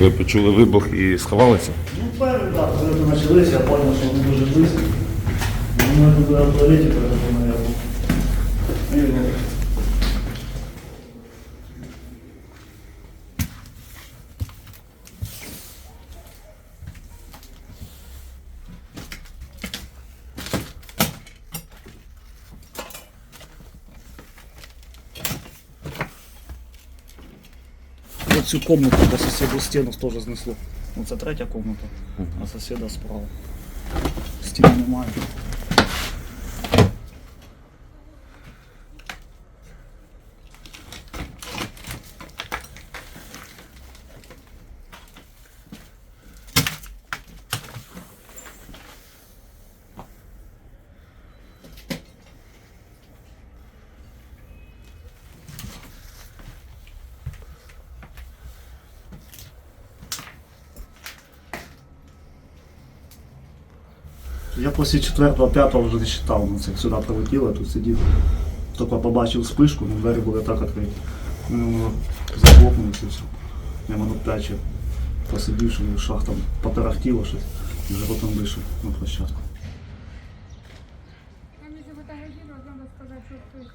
Ви почули вибух і сховалися? Ну, перший, так, коли ми почалися, я зрозумів, що вони дуже близько. Ми туди в туалеті, тому я був. Цю комнату по сусіду стіну теж знесло. Ну це третя комната, а сусіда справа. Стіни немає. Я після четвертого, п'ятого вже не читав, ну це сюди прилетіло, тут сидів. Тільки побачив спишку, ну двері були так відкриті. Ну, захлопнулося все. Я минут п'ять ще посидів, що в там потарахтіло щось. І вже потім вийшов на площадку. Там если фотографировать, надо сказать, что с